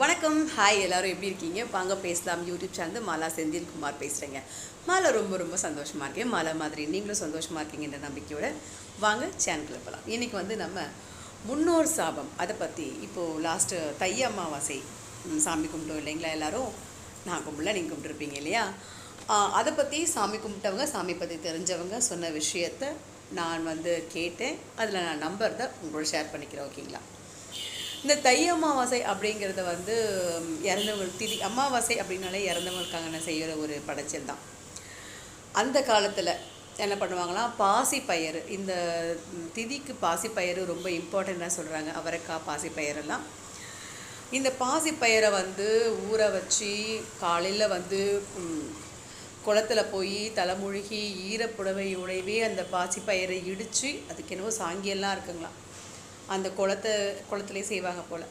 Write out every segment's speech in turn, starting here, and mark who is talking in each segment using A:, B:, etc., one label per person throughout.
A: வணக்கம். ஹாய் எல்லோரும் எப்படி இருக்கீங்க? வாங்க பேசலாம். யூடியூப் சேனல் மாலா செந்தில்குமார் பேசுகிறேங்க மாலா ரொம்ப ரொம்ப சந்தோஷமாக இருக்கேன் மாலா மாதிரி நீங்களும் சந்தோஷமாக இருக்கீங்கன்ற நம்பிக்கையோட வாங்க சேனலுக்குள்ள போகலாம் இன்றைக்கி வந்து நம்ம முன்னோர் சாபம். அதை பற்றி இப்போது லாஸ்ட்டு தை அமாவாசை சாமி கும்பிட்டோம் இல்லைங்களா எல்லோரும்? நான் கும்பிடல நீங்கள் கும்பிட்டுருப்பீங்க இல்லையா? அதை பற்றி சாமி கும்பிட்டவங்க சாமி பற்றி தெரிஞ்சவங்க சொன்ன விஷயத்த நான் வந்து கேட்டேன். அதில் நான் நம்பர் தான் உங்களோட ஷேர் பண்ணிக்கிறேன் ஓகேங்களா இந்த தை அமாவாசை அப்படிங்கிறத வந்து இறந்தவங்க திதி அமாவாசை அப்படின்னாலே இறந்தவங்களுக்காக செய்கிற ஒரு படைச்சல் தான். அந்த காலத்தில் என்ன பண்ணுவாங்களாம் பாசிப்பயறு இந்த திதிக்கு பாசி ரொம்ப இம்பார்ட்டண்ட்டாக சொல்கிறாங்க அவரைக்காய் பாசி இந்த பாசிப்பயரை வந்து ஊற வச்சு காலையில் வந்து குளத்தில் குளத்துல போய் தலைமுழுகி ஈரப்புடவையோடவே அந்த பாசிப்பயரை இடித்து அதுக்கு என்னவோ சாங்கியெல்லாம் இருக்குங்களாம். அந்த குளத்தை குளத்துலேயே செய்வாங்க போல்.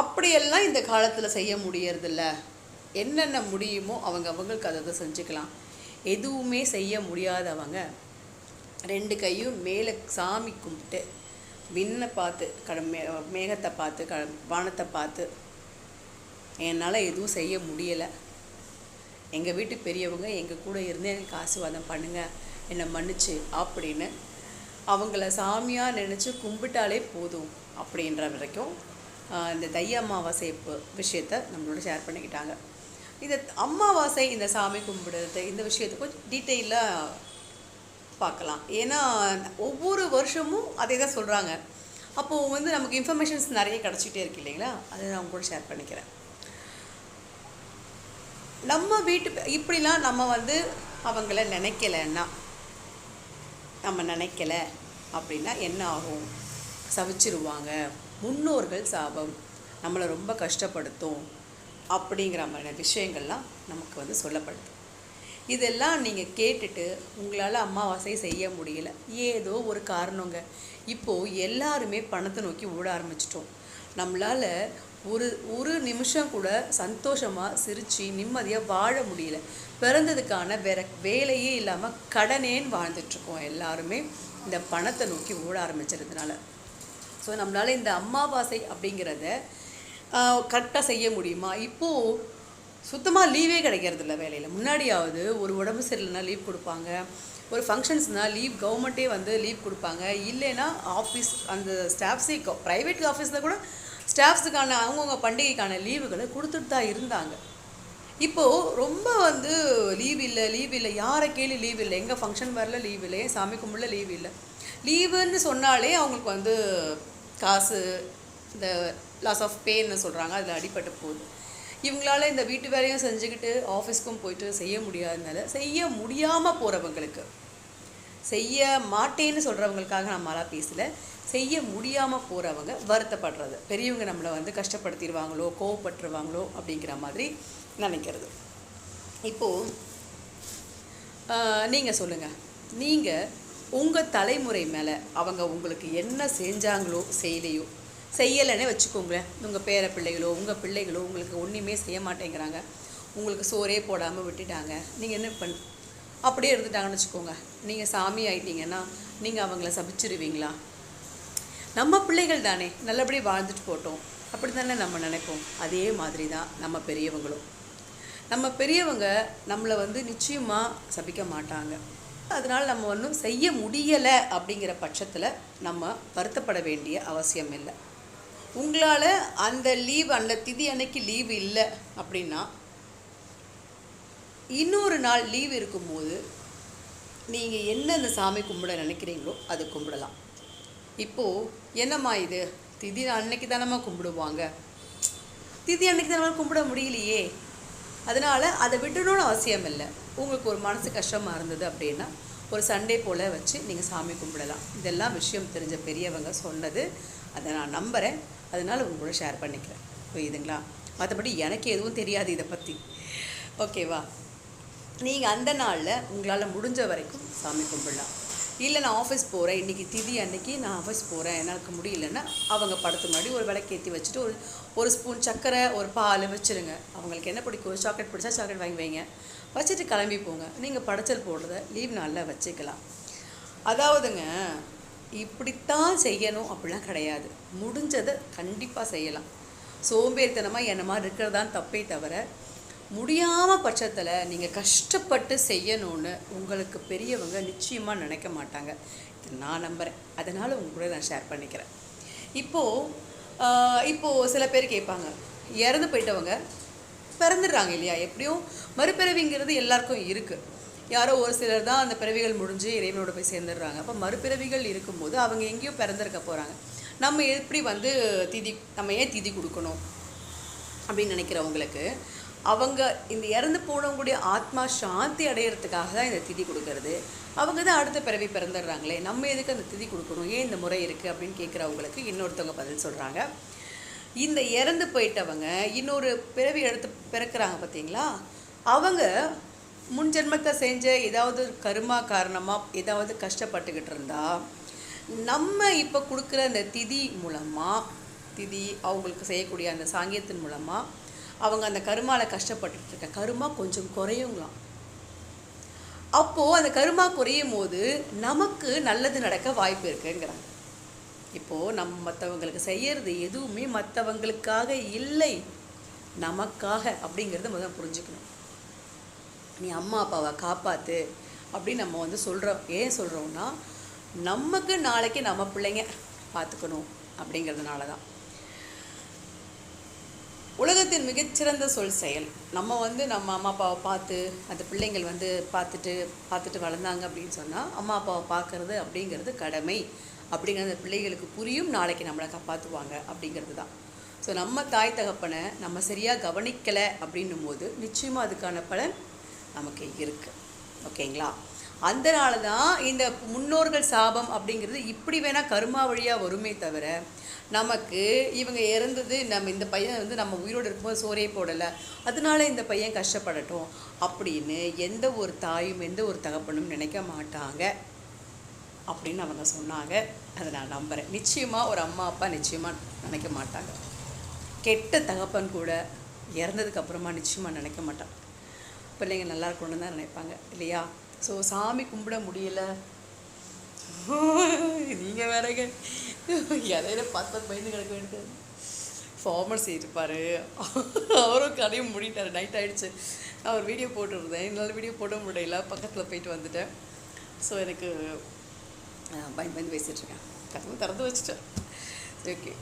A: அப்படியெல்லாம் இந்த காலத்தில் செய்ய முடியறதில்ல. என்னென்ன முடியுமோ அவங்க அவங்களுக்கு அதை அதை செஞ்சுக்கலாம். எதுவுமே செய்ய முடியாதவங்க ரெண்டு கையும் மேலே சாமி கும்பிட்டு விண்ணை பார்த்து கட மே மேகத்தை பார்த்து க வானத்தை பார்த்து என்னால் எதுவும் செய்ய முடியலை. எங்கள் வீட்டு பெரியவங்க எங்கள் கூட இருந்து எனக்கு ஆசீர்வாதம் பண்ணுங்கள் என்னை மன்னிச்சு அப்படின்னு அவங்கள சாமியாக நினச்சி கும்பிட்டாலே போதும் அப்படின்ற வரைக்கும் இந்த தை அமாவாசை விஷயத்த நம்மளோட ஷேர் பண்ணிக்கிட்டாங்க. இந்த அமாவாசை இந்த சாமி கும்பிடுறது இந்த விஷயத்தை கொஞ்சம் டீட்டெயிலாக பார்க்கலாம். ஏன்னா ஒவ்வொரு வருஷமும் அதே தான் சொல்கிறாங்க அப்போது வந்து நமக்கு இன்ஃபர்மேஷன்ஸ் நிறைய கிடச்சிட்டே இருக்கு இல்லைங்களா? அதை நான் கூட ஷேர் பண்ணிக்கிறேன். நம்ம வீட்டு இப்படிலாம் நம்ம வந்து அவங்கள நினைக்கலன்னா நம்ம நினைக்கல அப்படின்னா என்ன ஆகும்? சவிச்சிருவாங்க. முன்னோர்கள் சாபம். நம்மளை ரொம்ப கஷ்டப்படுத்தும் அப்படிங்கிற மாதிரியான விஷயங்கள்லாம் நமக்கு வந்து சொல்லப்படுது. இதெல்லாம் நீங்கள் கேட்டுட்டு உங்களால் அமாவாசை செய்ய முடியல. ஏதோ ஒரு காரணங்க. இப்போது எல்லாருமே பணத்தை நோக்கி ஓட ஆரம்பிச்சிட்டோம். நம்மளால் ஒரு ஒரு நிமிஷம் கூட சந்தோஷமாக சிரித்து நிம்மதியாக வாழ முடியல. பிறந்ததுக்கான வேற வேலையே இல்லாமல் கடனேன்னு வாழ்ந்துட்டுருக்கோம் எல்லாருமே. இந்த பணத்தை நோக்கி ஓட ஆரம்பிச்சிருந்தனால ஸோ நம்மளால் இந்த அம்மாவாசை அப்படிங்கிறத கரெக்டாக செய்ய முடியுமா? இப்போது சுத்தமாக லீவே கிடைக்கிறதில்ல வேலையில். முன்னாடியாவது ஒரு உடம்பு சரியில்லைனா லீவ் கொடுப்பாங்க. ஒரு ஃபங்க்ஷன்ஸ்னால் லீவ் கவர்மெண்ட்டே வந்து லீவ் கொடுப்பாங்க. இல்லைன்னா ஆஃபீஸ் அந்த ஸ்டாஃப்ஸே ப்ரைவேட் ஆஃபீஸில் கூட ஸ்டாஃப்ஸுக்கான அவங்கவுங்க பண்டிகைக்கான லீவுகளை கொடுத்துட்டு தான் இருந்தாங்க. இப்போது ரொம்ப வந்து லீவ் இல்லை லீவ் இல்லை யாரை கேள்வி லீவ் இல்லை எங்கள் ஃபங்க்ஷன் வரல லீவ் இல்லை ஏன் சாமி கும்பிடல லீவ் இல்லை லீவுன்னு சொன்னாலே அவங்களுக்கு வந்து காசு இந்த லாஸ் ஆஃப் பேன்னு சொல்கிறாங்க அதில் அடிபட்டு போகுது. இவங்களால இந்த வீட்டு வேலையும் செஞ்சுக்கிட்டு ஆஃபீஸ்க்கும் போயிட்டு செய்ய முடியாதனால செய்ய முடியாமல் போகிறவங்களுக்கு செய்ய மாட்டேன்னு சொல்கிறவங்களுக்காக நம்மளால பேசலை. செய்ய முடியாமல் போகிறவங்க வருத்தப்படுறது. பெரியவங்க நம்மளை வந்து கஷ்டப்படுத்திடுவாங்களோ கோவப்பட்டுருவாங்களோ அப்படிங்கிற மாதிரி நினைக்கிறது. இப்போது நீங்கள் சொல்லுங்கள் நீங்கள் உங்கள் தலைமுறை மேலே அவங்க உங்களுக்கு என்ன செஞ்சாங்களோ செய்யலையோ செய்யலைன்னே வச்சுக்கோங்களேன். உங்கள் பேர பிள்ளைகளோ உங்கள் பிள்ளைகளோ உங்களுக்கு ஒன்றுமே செய்ய மாட்டேங்கிறாங்க. உங்களுக்கு சோறே போடாமல் விட்டுட்டாங்க. நீங்கள் என்ன பண் அப்படியே இருந்துட்டாங்கன்னு வச்சுக்கோங்க. நீங்கள் சாமி ஆயிட்டீங்கன்னா நீங்கள் அவங்கள சபிச்சிருவீங்களா? நம்ம பிள்ளைகள் தானே நல்லபடியாக வாழ்ந்துட்டு போட்டோம். அப்படி தானே நம்ம நினைப்போம்? அதே மாதிரி தான் நம்ம பெரியவங்களும். நம்ம பெரியவங்க நம்மளை வந்து நிச்சயமாக சபிக்க மாட்டாங்க. அதனால் நம்ம ஒன்றும் செய்ய முடியலை அப்படிங்கிற பட்சத்தில் நம்ம வருத்தப்பட வேண்டிய அவசியம் இல்லை. உங்களால் அந்த லீவ் அந்த திதி அன்னைக்கு லீவ் இல்லை அப்படின்னா இன்னொரு நாள் லீவ் இருக்கும்போது நீங்கள் என்ன அந்த சாமி கும்பிட நினைக்கிறீங்களோ அது கும்பிடலாம். இப்போது என்னம்மா இது? திதி அன்னைக்கு தானம்மா கும்பிடுவாங்க. திதி அன்னைக்கு தானே கும்பிட முடியலையே. அதனால் அதை விடணும்னு அவசியம் இல்லை. உங்களுக்கு ஒரு மனசு கஷ்டமாக இருந்தது அப்படின்னா ஒரு சண்டே போல் வச்சு நீங்கள் சாமி கும்பிடலாம். இதெல்லாம் விஷயம் தெரிஞ்ச பெரியவங்க சொன்னது. அதை நான் நம்புகிறேன் அதனால் உங்களோட ஷேர் பண்ணிக்கிறேன். புரியுதுங்களா? மற்றபடி எனக்கு எதுவும் தெரியாது இதை பற்றி ஓகேவா? நீங்கள் அந்த நாளில் உங்களால் முடிஞ்ச வரைக்கும் சாமி கும்பிடலாம். இல்லை நான் ஆஃபீஸ் போகிறேன் இன்றைக்கி திதி அன்னைக்கு நான் ஆஃபீஸ் போகிறேன் எனக்கு முடியலன்னா அவங்க படத்து முன்னாடி ஒரு விளக்கேற்றி வச்சுட்டு ஒரு ஒரு ஸ்பூன் சர்க்கரை ஒரு பால் வச்சுருங்க. அவங்களுக்கு என்ன பிடிக்கும்? சாக்லேட் பிடிச்சா சாக்லேட் வாங்கி வைங்க. வச்சுட்டு கிளம்பி போங்க. நீங்கள் படைச்சல் போடுறத லீவ் நாளில் வச்சுக்கலாம். அதாவதுங்க இப்படித்தான் செய்யணும் அப்படிலாம் கிடையாது. முடிஞ்சதை கண்டிப்பாக செய்யலாம். சோம்பேறித்தனமாக என்ன மாதிரி இருக்கிறதான் தப்பே தவிர முடியாமல் பட்சத்தில் நீங்கள் கஷ்டப்பட்டு செய்யணும்னு உங்களுக்கு பெரியவங்க நிச்சயமாக நினைக்க மாட்டாங்க. இது நான் நம்புகிறேன் அதனால் உங்க கூட நான் ஷேர் பண்ணிக்கிறேன். இப்போது இப்போது சில பேர் கேட்பாங்க. இறந்து போயிட்டவங்க பிறந்துடுறாங்க இல்லையா? எப்படியும் மறுபிறவிங்கிறது எல்லாருக்கும் இருக்குது யாரோ ஒரு சிலர் தான் அந்த பிறவிகள் முடிஞ்சு இறைவனோட போய் சேர்ந்துடுறாங்க. அப்போ மறுபிறவிகள் இருக்கும்போது அவங்க எங்கேயோ பிறந்திருக்க போகிறாங்க நம்ம எப்படி வந்து திதி நம்ம ஏன் திதி கொடுக்கணும் அப்படின்னு நினைக்கிறவங்களுக்கு அவங்க இந்த இறந்து போனவங்களுடைய ஆத்மா சாந்தி அடையிறதுக்காக தான் இந்த திதி கொடுக்கறது. அவங்க தான் அடுத்த பிறவி பிறந்துடுறாங்களே நம்ம எதுக்கு அந்த திதி கொடுக்கணும்? ஏன் இந்த முறை இருக்குது அப்படின்னு கேட்குறவங்களுக்கு இன்னொருத்தவங்க பதில் சொல்கிறாங்க இந்த இறந்து போயிட்டவங்க இன்னொரு பிறவி எடுத்து பிறக்கிறாங்க பார்த்தீங்களா அவங்க முன் ஜென்மத்தை செஞ்ச ஏதாவது கருமா காரணமாக ஏதாவது கஷ்டப்பட்டுக்கிட்டு இருந்தா நம்ம இப்போ கொடுக்குற அந்த திதி மூலமாக திதி அவங்களுக்கு செய்யக்கூடிய அந்த சாங்கியத்தின் மூலமாக அவங்க அந்த கருமாவில் கஷ்டப்பட்டுருக்க இருக்க. கருமா கொஞ்சம் குறையுங்களாம். அப்போது அந்த கருமா குறையும் போது நமக்கு நல்லது நடக்க வாய்ப்பு இருக்குங்கிறாங்க. இப்போது நம்ம மற்றவங்களுக்கு செய்கிறது எதுவுமே மற்றவங்களுக்காக இல்லை. நமக்காக அப்படிங்கிறத முதல் புரிஞ்சுக்கணும். நீ அம்மா அப்பாவை காப்பாற்று அப்படின்னு நம்ம வந்து சொல்கிறோம் ஏன் சொல்கிறோம்னா நமக்கு நாளைக்கு நம்ம பிள்ளைங்க பார்த்துக்கணும் அப்படிங்கிறதுனால தான் உலகத்தின் மிகச்சிறந்த சொல் செயல். நம்ம வந்து நம்ம அம்மா அப்பாவை பார்த்து அந்த பிள்ளைங்கள் வந்து பார்த்துட்டு பார்த்துட்டு வளர்ந்தாங்க அப்படின்னு சொன்னால் அம்மா அப்பாவை பார்க்கறது அப்படிங்கிறது கடமை. அப்படிங்கிறது அந்த பிள்ளைகளுக்கு புரியும் நாளைக்கு நம்மளை காப்பாற்றுவாங்க அப்படிங்கிறது தான். ஸோ நம்ம தாய் தகப்பனை நம்ம சரியாக கவனிக்கலை அப்படின்னும் போது நிச்சயமாக அதுக்கான பலன் நமக்கு இருக்குது ஓகேங்களா? அதனால தான் இந்த முன்னோர்கள் சாபம் அப்படிங்கிறது இப்படி வேணால் கருமா வழியாக வருமே தவிர நமக்கு இவங்க இறந்தது நம்ம இந்த பையன் வந்து நம்ம உயிரோடு இருக்கும்போது சோறே போடலை அதனால இந்த பையன் கஷ்டப்படட்டும் அப்படின்னு எந்த ஒரு தாயும் எந்த ஒரு தகப்பனும் நினைக்க மாட்டாங்க அப்படின்னு அவங்க சொன்னாங்க. அதை நான் நம்புகிறேன் நிச்சயமாக ஒரு அம்மா அப்பா நிச்சயமாக நினைக்க மாட்டாங்க. கெட்ட தகப்பன் கூட இறந்ததுக்கப்புறமா நிச்சயமாக நினைக்க மாட்டான். பிள்ளைங்க நல்லா இருக்கணும்னு தான் நினைப்பாங்க இல்லையா? ஸோ சாமி கும்பிட முடியல. நீங்கள் வேறங்க. இடையில பார்த்து பார்த்து பயந்து கிடக்க வேண்டியது. ஃபார்மர் செய்திருப்பார் அவரும் கடையும் மூடிட்டார். நைட் ஆகிடுச்சு நான் ஒரு வீடியோ போட்டுருந்தேன். என்னால் வீடியோ போட முடியல. பக்கத்தில் போயிட்டு வந்துட்டேன். ஸோ எனக்கு பயந்து பயந்து பேசிகிட்ருக்கேன் கதவு திறந்து வச்சுட்டேன். ஓகே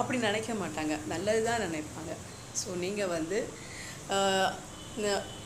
A: அப்படி நினைக்க மாட்டாங்க. நல்லது தான் நினைப்பாங்க. ஸோ நீங்கள் வந்து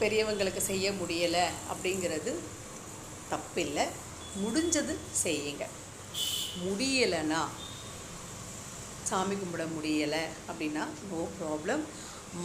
A: பெரியவங்களுக்கு செய்ய முடியலை அப்படிங்கிறது தப்பில்லை. முடிஞ்சது செய்யுங்க. முடியலைன்னா சாமி கும்பிட முடியலை அப்படின்னா நோ ப்ராப்ளம்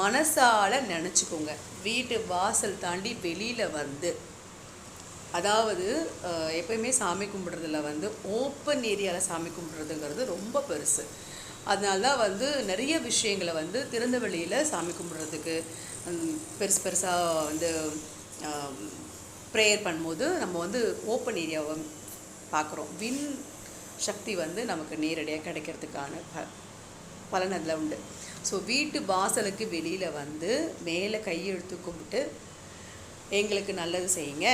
A: மனசால நினச்சிக்கோங்க. வீட்டு வாசல் தாண்டி வெளியில் வந்து அதாவது எப்பயுமே சாமி கும்பிட்றதுல வந்து ஓப்பன் ஏரியாவில் சாமி கும்பிட்றதுங்கிறது ரொம்ப பெருசு. அதனால தான் வந்து நிறைய விஷயங்களை வந்து திறந்த வெளியில் சாமி கும்பிட்றதுக்கு பெருசு பெருசாக வந்து ப்ரேயர் பண்ணும்போது நம்ம வந்து ஓப்பன் ஏரியாவை பார்க்குறோம் வின் சக்தி வந்து நமக்கு நேரடியாக கிடைக்கிறதுக்கான ப பலன் அதில் உண்டு. ஸோ வீட்டு வாசலுக்கு வெளியில் வந்து மேலே கையெழுத்து கும்பிட்டு எங்களுக்கு நல்லது செய்யுங்க.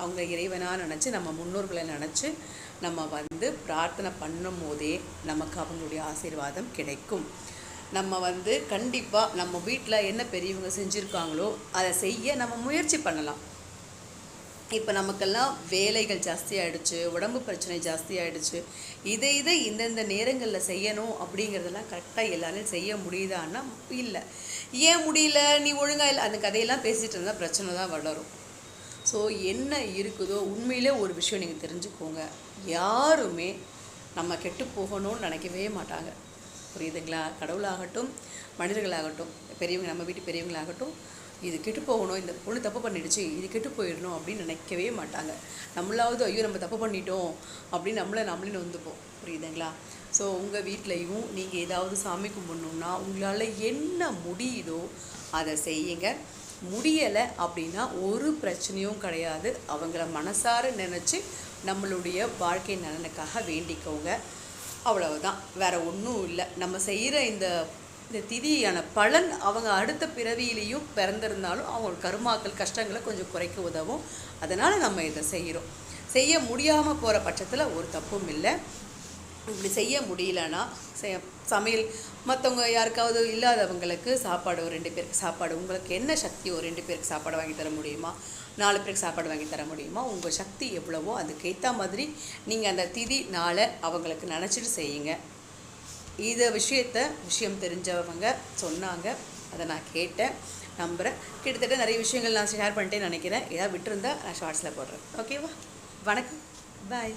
A: அவங்க இறைவனாக நினச்சி நம்ம முன்னோர்களை நினச்சி நம்ம வந்து பிரார்த்தனை பண்ணும் போதே நமக்கு அவங்களுடைய ஆசீர்வாதம் கிடைக்கும். நம்ம வந்து கண்டிப்பாக நம்ம வீட்டில் என்ன பெரியவங்க செஞ்சுருக்காங்களோ அதை செய்ய நம்ம முயற்சி பண்ணலாம். இப்போ நமக்கெல்லாம் வேலைகள் ஜாஸ்தி ஆகிடுச்சு உடம்பு பிரச்சனை ஜாஸ்தி ஆகிடுச்சு இதை இதை இந்தந்த நேரங்களில் செய்யணும் அப்படிங்கிறதெல்லாம் கரெக்டாக எல்லாரும் செய்ய முடியுதான்னா இல்லை. ஏன் முடியல? நீ ஒழுங்காக இல்லை. அந்த கதையெல்லாம் பேசிகிட்டு இருந்தால் பிரச்சனை தான் வளரும். ஸோ என்ன இருக்குதோ உண்மையிலே ஒரு விஷயம் நீங்கள் தெரிஞ்சுக்கோங்க. யாருமே நம்ம கெட்டு போகணும்னு நினைக்கவே மாட்டாங்க. புரியுதுங்களா? கடவுளாகட்டும் மனிதர்களாகட்டும் பெரியவங்க நம்ம வீட்டு பெரியவங்களாகட்டும் இது கெட்டு போகணும் இந்த பொண்ணு தப்பு பண்ணிடுச்சு இது கெட்டு போயிடணும் அப்படின்னு நினைக்கவே மாட்டாங்க. நம்மளாவது ஐயோ நம்ம தப்பு பண்ணிட்டோம் அப்படின்னு நம்மளை நம்மளே நொந்துப்போம். புரியுதுங்களா? ஸோ உங்கள் வீட்லேயும் நீங்கள் ஏதாவது சாமி கும்பிடணுன்னா உங்களால் என்ன முடியுதோ அதை செய்யுங்க. முடியலை அப்படின்னா ஒரு பிரச்சனையும் கிடையாது. அவங்கள மனசார நினச்சி நம்மளுடைய வாழ்க்கை நலனுக்காக வேண்டிக்கோங்க. அவ்வளவுதான். வேற ஒன்றும் இல்லை. நம்ம செய்கிற இந்த இந்த திதியான பலன் அவங்க அடுத்த பிறவியிலையும் பிறந்திருந்தாலும் அவங்க கருமாக்கள் கஷ்டங்களை கொஞ்சம் குறைக்க உதவும். அதனால் நம்ம இதை செய்கிறோம் செய்ய முடியாமல் போகிற பட்சத்தில் ஒரு தப்பும் இல்லை. இப்படி செய்ய முடியலன்னா செ- சமையல் மற்றவங்க யாருக்காவது இல்லாதவங்களுக்கு சாப்பாடு ஒரு ரெண்டு பேருக்கு சாப்பாடு உங்களுக்கு என்ன சக்தி ஒரு ரெண்டு பேருக்கு சாப்பாடு வாங்கி தர முடியுமா? நாலு பேருக்கு சாப்பாடு வாங்கி தர முடியுமா? உங்கள் சக்தி எவ்வளவோ அதுக்கேற்ற மாதிரி நீங்கள் அந்த திதி நாளை அவங்களுக்கு நினச்சிட்டு செய்யுங்க. இதை விஷயத்த விஷயம் தெரிஞ்சவங்க சொன்னாங்க. அதை நான் கேட்டேன் நம்புகிறேன் கிட்டத்தட்ட நிறைய விஷயங்கள் நான் ஷேர் பண்ணிட்டேன்னு நினைக்கிறேன். ஏதாவது விட்டுருந்தா நான் ஷார்ட்ஸில் போடுறேன். ஓகேவா வணக்கம். பாய்